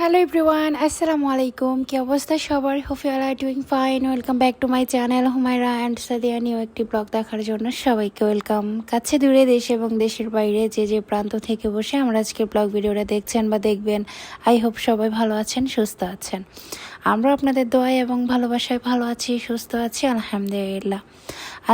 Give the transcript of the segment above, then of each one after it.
Hello everyone আসসালামু আলাইকুম কি অবস্থা সবার are doing fine welcome back to my channel Humaira and Sadia new একটি ব্লগ দেখার জন্য সবাইকে ওয়েলকাম কাছে দূরে দেশ এবং দেশের বাইরে যে যে প্রান্ত থেকে বসে আমরা আজকে ব্লগ ভিডিওটা দেখছেন বা দেখবেন আই হোপ সবাই ভালো আছেন, সুস্থ আছেন। আমরা আপনাদের দোয়ায় এবং ভালোবাসায় ভালো আছি, সুস্থ আছি, আলহামদুলিল্লাহ।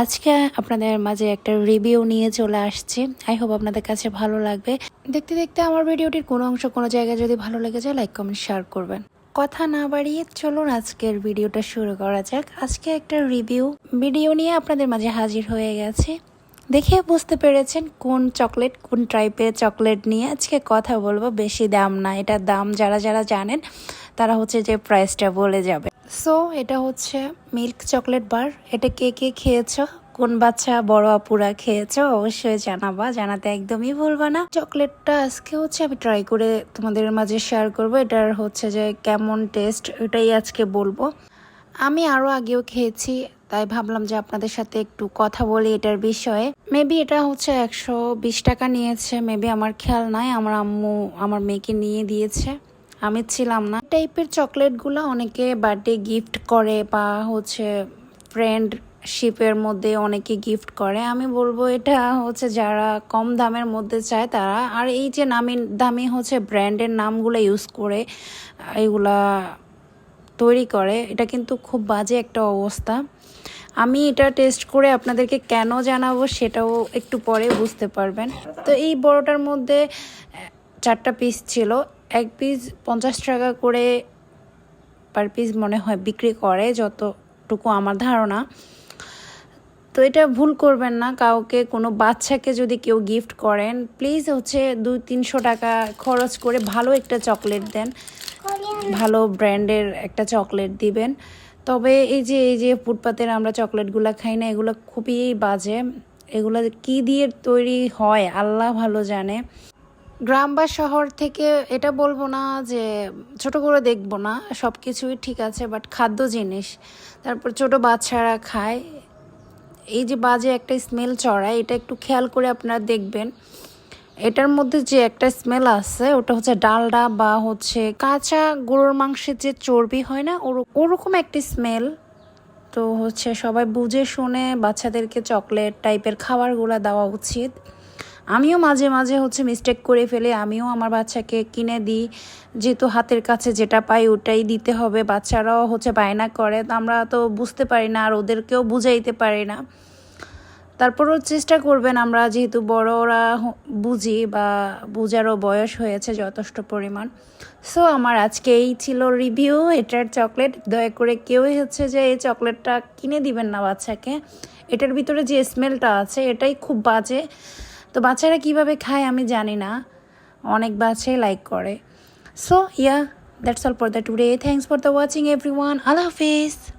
আজকে আপনাদের মাঝে একটা রিভিউ নিয়ে চলে আসছি। আই হোপ আপনাদের কাছে ভালো লাগবে। দেখতে দেখতে আমার ভিডিওটির কোনো অংশ কোনো জায়গায় যদি ভালো লেগে যায় লাইক কমেন্ট শেয়ার করবেন। কথা না বাড়িয়ে চলুন আজকের ভিডিওটা শুরু করা যাক। আজকে একটা রিভিউ ভিডিও নিয়ে আপনাদের মাঝে হাজির হয়ে গেছে। দেখে বুঝতে পেরেছেন কোন চকলেট, কোন টাইপের চকলেট নিয়ে আজকে কথা বলব। বেশি দাম না এটার দাম যারা যারা জানেন, তারা হচ্ছে যে প্রাইসটা বলে যাবে। সো এটা হচ্ছে মিল্ক চকলেট বার এটা কে কে খেয়েছ? কোন বাচ্চা, বড় আপুরা খেয়েছো? অবশ্যই জানাবা। জানাতে একদমই ভুলবা না। চকলেটটা আজকে হচ্ছে আমি ট্রাই করে তোমাদের মাঝে শেয়ার করব। এটার হচ্ছে যে কেমন টেস্ট এটাই আজকে বলব। আমি আরও আগেও খেয়েছি তাই ভাবলাম যে আপনাদের সাথে একটু কথা বলি এটার বিষয়ে। মেবি এটা হচ্ছে একশো বিশ টাকা নিয়েছে মেবি আমার খেয়াল নাই, আমার আম্মু আমার মেয়েকে নিয়ে দিয়েছে। আমি ছিলাম না। টাইপের চকলেটগুলো অনেকে বার্থডে গিফট করে বা হচ্ছে ফ্রেন্ড শিপের মধ্যে অনেকে গিফট করে। আমি বলব এটা হচ্ছে যারা কম দামের মধ্যে চায় তারা। আর এই যে নামি দামি হচ্ছে ব্র্যান্ডের নামগুলো ইউজ করে এগুলা তৈরি করে, এটা কিন্তু খুব বাজে একটা অবস্থা। আমি এটা টেস্ট করে আপনাদেরকে কেন জানাব সেটাও একটু পরে বুঝতে পারবেন। তো এই বড়টার মধ্যে চারটা পিস ছিল। এক পিস পঞ্চাশ টাকা করে পার পিস মনে হয় বিক্রি করে, যতটুকু আমার ধারণা। তো এটা ভুল করবেন না, কাউকে, কোনো বাচ্চাকে যদি কেউ গিফট করেন প্লিজ হচ্ছে দুই তিনশো টাকা খরচ করে ভালো একটা চকলেট দেন। ভালো ব্র্যান্ডের একটা চকলেট দিবেন। তবে এই যে এই যে ফুটপাতের আমরা চকলেটগুলো খাই না, এগুলো খুবই বাজে। এগুলো কি দিয়ে তৈরি হয়, আল্লাহ ভালো জানে। গ্রাম বা শহর থেকে এটা বলব না যে ছোট করে দেখব না সব কিছুই ঠিক আছে বাট খাদ্য জিনিস। তারপর ছোট বাচ্চারা খায়। এই যে বাজে একটা স্মেল চড়ায়, এটা একটু খেয়াল করে আপনারা দেখবেন। এটার মধ্যে যে একটা স্মেল আছে, ওটা হচ্ছে ডালডা বা হচ্ছে কাঁচা গরুর মাংসের যে চর্বি হয় না, ওর- ওরকম একটা স্মেল তো হচ্ছে সবাই বুঝে শুনে বাচ্চাদেরকে চকলেট টাইপের খাবারগুলো দেওয়া উচিত। আমিও মাঝে মাঝে হচ্ছে মিস্টেক করে ফেলে, আমিও আমার বাচ্চাকে কিনে দিই। যেহেতু হাতের কাছে যেটা পাই ওটাই দিতে হবে, বাচ্চারাও হচ্ছে বায়না করে। তো আমরা তো বুঝতে পারি না আর ওদেরকেও বুঝাইতে পারি না। তারপরও চেষ্টা করবেন আমরা যেহেতু বড়রা বুঝি বা বুঝারও বয়স হয়েছে যথেষ্ট পরিমাণ। সো আমার আজকে এই ছিল রিভিউ এটার চকলেট দয়া করে কেউই হচ্ছে যে এই চকলেটটা কিনে দিবেন না বাচ্চাকে। এটার ভিতরে যে স্মেলটা আছে, এটাই খুব বাজে। তো বাচ্চারা কীভাবে খায় আমি জানি না। অনেক বাচ্চাই লাইক করে। So yeah that's all for the today thanks for the watching every one Hafiz.